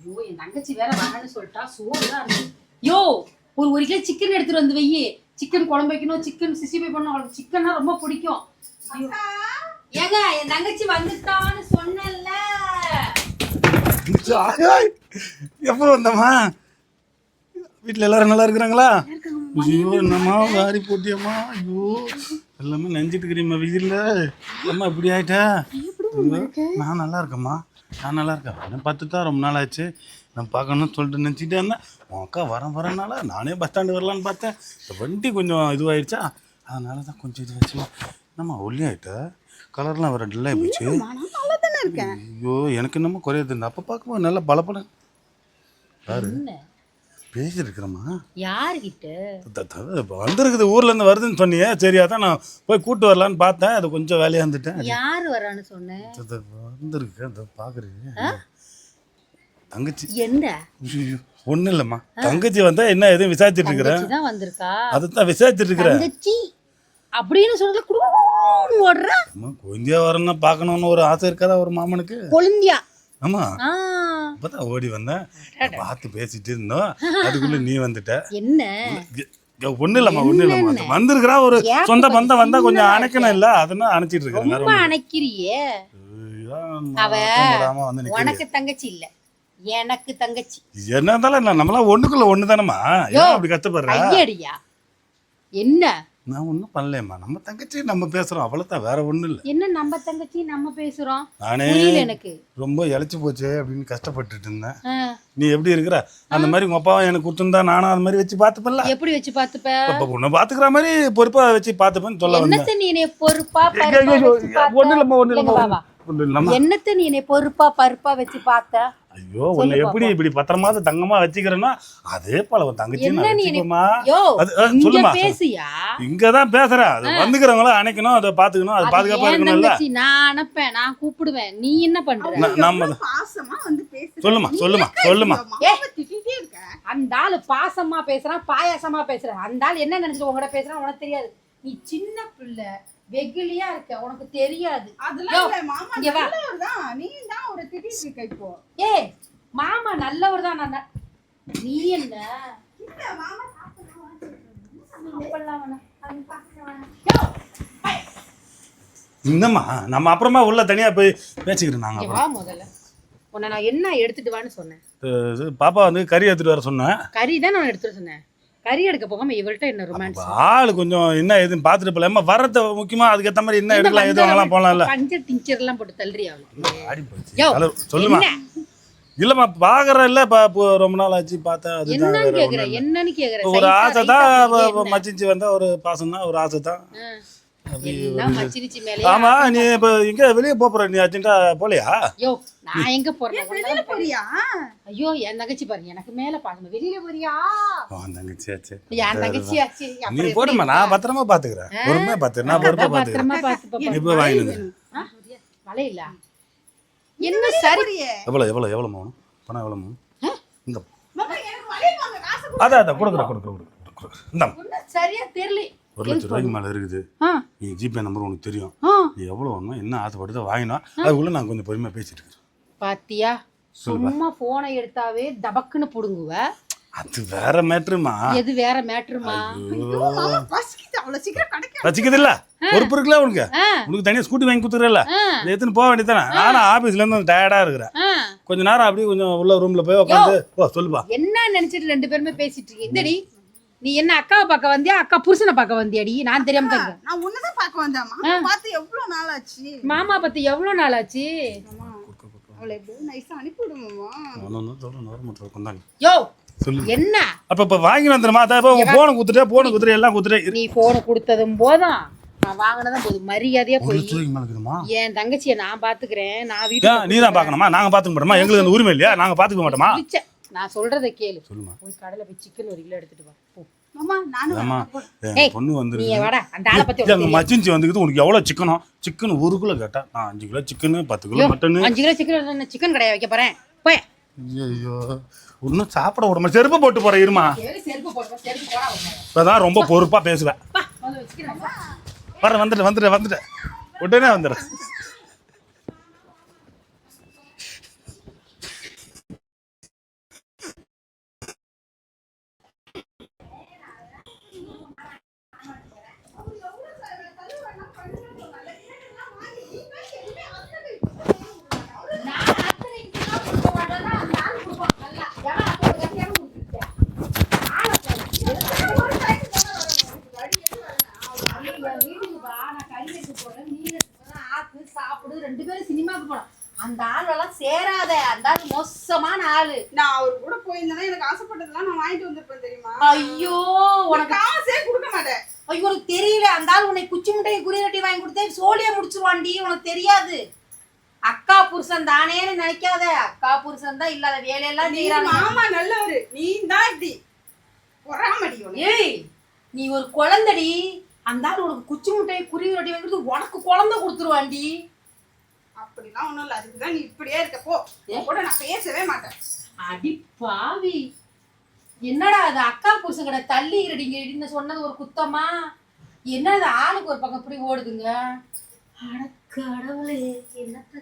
ஐயோ என் தங்கச்சி வேற வரேன்னு சொல்லிட்டா சோறு தான் இருக்கு. யோ ஒரு ஒரு கிலோ சிக்கன் எடுத்துட்டு வந்து வெயி. சிக்கன் குழம்பு வைக்கணும் சிக்கன் சிசிபி பண்ணணும் அவளுக்கு சிக்கன்னா ரொம்ப பிடிக்கும். ஐயோ. ஏங்க என் தங்கச்சி வந்துட்டான்னு சொன்னேன்ல. எப்போ வந்தம்மா? வீட்டில் எல்லாரும் நல்லா இருக்கிறாங்களா? ஐயோ என்னம்மா வாரி போட்டியம்மா. ஐயோ எல்லாமே நெஞ்சிட்டு இருக்கிறீம்மா வெயில்ல. அம்மா இப்படி ஆயிட்டா? நான் நல்லா இருக்கேம்மா. நான் நல்லா இருக்கேன் நான் பார்த்து தான் ரொம்ப நாள் ஆச்சு நான் பார்க்கணும்னு சொல்லிட்டு நினச்சிட்டே இருந்தேன். உன் அக்கா வரேன் வரனால நானே பஸ் ஸ்டாண்டு வரலான்னு பார்த்தேன். இந்த வண்டி கொஞ்சம் இதுவாயிடுச்சா அதனால தான் கொஞ்சம் இது வச்சு என்னம்மா ஒல்லி ஆயிட்ட? கலர்லாம் வேற டல்லாகி போச்சு ஐயோ எனக்கு என்னமோ குறையாது. அப்போ பார்க்கும்போது நல்லா பலப்பட பாரு. என்ன பேசியிருக்கிறேம்மா. யாருகிட்ட? வந்திருக்குது ஊர்ல இருந்து வருதுன்னு சொன்னியே. சரி அதான் நான் போய் கூட்டு வரலான்னு பார்த்தேன். அது கொஞ்சம் வேலையா இருந்துட்டேன். யாரு வரான்னு சொன்னேன் வந்திருக்கு. அந்த பாக்குறீங்க. தங்கச்சி. என்ன ஒன்றும் இல்லைம்மா. தங்கச்சி வந்தா என்ன எதுவும் விசாரிச்சுட்டு இருக்கிறேன் வந்திருக்கா? அதுதான் விசாரிச்சுட்டு இருக்கிறேன் அப்படின்னு சொல்றது குடுன்னு ஓடுற? கொஞ்சம் வரணும் பார்க்கணும்னு ஒரு ஆசை இருக்காதா ஒரு மாமனுக்கு? கொழுந்தியா? ஆமா. ஆ அப்பதான் ஓடி வந்தேன். பார்த்து பேசிட்டு இருந்தோம். அதுக்குள்ள நீ வந்துட்ட. என்ன? ஒண்ணு இல்லம்மா ஒண்ணு இல்லம்மா. வந்திருக்கிறா ஒரு சொந்த பந்தம் வந்தா கொஞ்சம் அணைக்கணும் இல்ல? அதனால அணைச்சிட்டு இருக்கேன் அணைக்கிறியே. அவ. உனக்கு தங்கச்சி இல்ல. எனக்கு தங்கச்சி. என்ன இருந்தாலும் என்ன நம்மளாம் ஒண்ணுக்குள்ள ஒண்ணு தானம்மா ஏன் அப்படி ஐயடியா என்ன? நான் ஒண்ணும் பண்ணலையம்மா. நம்ம தங்கச்சி நம்ம பேசுறோம். அவ்வளவுதான் வேற ஒண்ணும் இல்ல. என்ன நம்ம தங்கச்சி நம்ம பேசுறோம்? நானே புரியல எனக்கு. ரொம்ப இழைச்சு போச்சு அப்படின்னு கஷ்டப்பட்டுட்டு இருந்தேன். நீ எப்படி இருக்கிற? அந்த மாதிரி உங்க அப்பாவும் எனக்கு கொடுத்துருந்தா நானும் அது மாதிரி வச்சு பார்த்துப்பல எப்படி வச்சு பாத்துப்ப இப்ப உன்னை பாத்துக்கிற மாதிரி பொறுப்பா வச்சு பார்த்துப்பேன்னு சொல்ல வந்தேன். நீ என்னைய பொறுப்பா ஐயோ, பருப்பா ஐயோ, வச்சு பார்த்த? ஒண்ணும் இல்லம்மா இல்லைங்க இல்லம்மா ஒண்ணும் இல்லம்மா என்னத்த நீ என்னைய பொறுப்பா பருப்பா வச்சு பார்த்த? ஐயோ உன்னை எப்படி இப்படி பத்திரமா தங்கமா வச்சுக்கிறேன்னா அதே போல உன் தங்கச்சி என்ன இங்கதான் பேசுறேன் அது வந்துக்கிறவங்கள அணைக்கணும் அதை பாத்துக்கணும் அது பாதுகாப்பா இருக்கணும்ல. நான் அனுப்பேன் நான் கூப்பிடுவேன். நீ என்ன பண்ற? நம்ம சொல்லுமா சொல்லுமா சொல்லுமா. அந்த ஆளு பாசமா பேசுறான் பாயாசமா பேசுறான். அந்த ஆள் என்ன நினைச்சிட்டு உங்ககிட்ட பேசுறான் உனக்கு தெரியாது. நீ சின்ன பிள்ளை வெகுலியா இருக்க உனக்கு தெரியாது. அதெல்லாம் இல்ல மாமா. நல்லவர் தான் நீ தான் அவரை திட்டிட்டு இருக்க இப்போ. ஏய் மாமா நல்லவர் தான் நான் ந- என்ன? இல்ல மாமா இந்தம்மா நம்ம அப்புறமா உள்ள தனியா போய் பேசிக்கிறோம் நாங்க வா முதல்ல. உன்னை நான் என்ன எடுத்துட்டு வான்னு சொன்னேன். பாப்பா வந்து கறி எடுத்துட்டு வர சொன்னேன். கறி தான் நான் எடுத்துட்டு சொன்னேன். கறி எடுக்க போகாம இவள்கிட்ட என்ன ரொமான்ஸ் ஆளு கொஞ்சம் என்ன எதுன்னு பாத்துட்டு போல அம்மா வரத முக்கியமா அதுக்கேத்த மாதிரி என்ன எடுக்கலாம் எது வாங்கலாம் போலாம்ல பஞ்சர் டிஞ்சர் எல்லாம் போட்டு தள்ளுறி அவளுக்கு சொல்லுமா. இல்லம்மா பாக்குற இல்ல ரொம்ப நாள் ஆச்சு பார்த்தேன் அதுதான் என்னன்னு வேற கேக்குற ஒண்ணும் இல்ல. என்னன்னு கேக்குற? ஒரு ஆசை தான்? மச்சிச்சு வந்தா ஒரு பாசம் தான் ஒரு ஆசை தான். ஆமா நீ இப்ப எங்க வெளிய போற? நீ அர்ஜென்ட்டா போலையா? யோ நான் எங்க போறேன் வெளியில போறியா? ஐயோ என் தங்கச்சி பாருங்க எனக்கு மேல பாக்கணும் வெளியில போறியா? உன் தங்கச்சியாச்சு என் தங்கச்சியாச்சு நீ அப்புறம் போடுமா நான் பத்திரமா பாத்துக்கிறேன். பொறுமையா பாத்து நான் பொறுப்பா பாத்துக்கிறேன். இப்ப என்ன சரி? எவ்வளவு எவ்வளவு எவ்வளவு மௌனம் பணம் எவ்வளவு மௌனம் இந்த. அதான் அதான் கொடுக்குறேன் கொடுக்குறேன் கொடுக்குறேன். சரியா தெரியல. ஒரு லட்சம் ரூபாய்க்கு மேல இருக்குது. நீ ஜிபே நம்பர் உனக்கு தெரியும். நீ எவ்வளவு வேணுமோ என்ன ஆசைப்படுதோ வாங்கினோம் அதுக்குள்ள நான் கொஞ்சம் பொறுமையா பேசிட்டு இருக்கேன். பாத்தியா? சும்மா போனை எடுத்தாவே தபக்குன்னு புடுங்குவ. அது வேற மேட்ருமா? எது வேற மேட்ருமா? வச்சுக்குது இல்ல? பொறுப்பு இருக்குல்ல உனக்கு? உனக்கு தனியா ஸ்கூட்டி வாங்கி கொடுத்துறல எடுத்துன்னு போக வேண்டியதானே நானும் ஆபீஸ்ல இருந்து டயர்டா இருக்கிறேன். கொஞ்ச நேரம் அப்படியே கொஞ்சம் உள்ள ரூம்ல போய் உட்காந்து சொல்லுப்பா. என்ன நினைச்சிட்டு ரெண்டு பேருமே பேசிட்டு இருக்கீங்க? நீ என்ன அக்காவை பார்க்க வந்தியா? அக்கா புருஷனை பார்க்க வந்தியாடி? நான் தெரியாம இருக்கேன். நான் உன்னதான் பார்க்க வந்தேன் மாமா பார்த்து எவ்வளவு நாள் ஆச்சு மாமா பத்தி எவ்வளவு நாள் ஆச்சு மாமா அவளை எப்படியும் நைஸா அனுப்பி விடுமாமா யோ சொல்லு. என்ன? அப்ப இப்ப வாங்கி வந்துருமா அதான் இப்போ போனை குத்துட்டே போனை குத்துட்டு எல்லாம் குத்துட்டே நீ போனை கொடுத்ததும் போதும். நான் வாங்கினதும் போதும். மரியாதையா போய். என் தங்கச்சியை நான் பாத்துக்கிறேன் நான் வீட்டுல நீ தான் பார்க்கணுமா? நாங்க பாத்துக்க மாட்டோமா? எங்களுக்கு அந்த உரிமை இல்லையா? நாங்க பாத்துக்க மாட்டோமா? நான் சொல்றத கேளு. சொல்லுமா. போய் கடையில போய் சிக்கன் ஒரு கிலோ எடுத்துட்டு வா. போ. மாமா நானும் ஏமா வரேன். ஏய், பொண்ணு நீ வந்துருக்கு வாடா அந்த ஆளை பத்தி அங்க உனக்கு தெரியாது. மச்சிஞ்சி வந்துக்குது. உனக்கு எவ்வளவு சிக்கனும் சிக்கன் ஒரு கிலோ கேட்டா நான் அஞ்சு கிலோ சிக்கன் பத்து கிலோ மட்டனு அஞ்சு கிலோ சிக்கன் சிக்கன் கடையா வைக்க போறேன்? போய். ஐயோ இன்னும் சாப்பிட விட மாட்டேன் செருப்பு போட்டு போறேன் இருமா. இப்பதான் ரொம்ப பொறுப்பா பேசுவேன். வர வந்துட்டு வந்துட்டு வந்துட்டு உடனே வந்துடுறேன் ஆளு. நான் அவர் கூட போயிருந்தேன்னா எனக்கு ஆசைப்பட்டதெல்லாம் நான் வாங்கிட்டு வந்திருப்பேன் தெரியுமா? ஐயோ உனக்கு காசே கொடுக்க மாட்டேன். ஐயோ உனக்கு தெரியல. அந்த ஆள் உன்னை குச்சி முட்டையை குறி கட்டி வாங்கி கொடுத்தே சோழியை முடிச்சிருவான்டி உனக்கு தெரியாது. அக்கா புருஷன் தானேன்னு நினைக்காத. அக்கா புருஷன் தான் இல்லாத வேலையெல்லாம் நீ செய்யறாங்க மாமா நல்லவரு. நீ தான் இப்படி பொறாமடி உனக்கு. ஏய் நீ ஒரு குழந்தடி. அந்த ஆள் உனக்கு குச்சி முட்டையை குருவி ரொட்டி வாங்கி கொடுத்து உனக்கு குழந்தை கொடுத்துருவான்டி அப்படிலாம் ஒண்ணும் இல்ல. அதுக்கு தான் நீ இப்படியே இருக்க. போ. உன் கூட நான் பேசவே மாட்டேன். அடி பாவி. என்னடா அது? அக்கா புருஷன் கடை தள்ளி இருடிங்க இடின்னு சொன்னது ஒரு குத்தமா? என்ன அது ஆளுக்கு ஒரு பக்கம் இப்படி ஓடுதுங்க? அட கடவுளே என்னத்த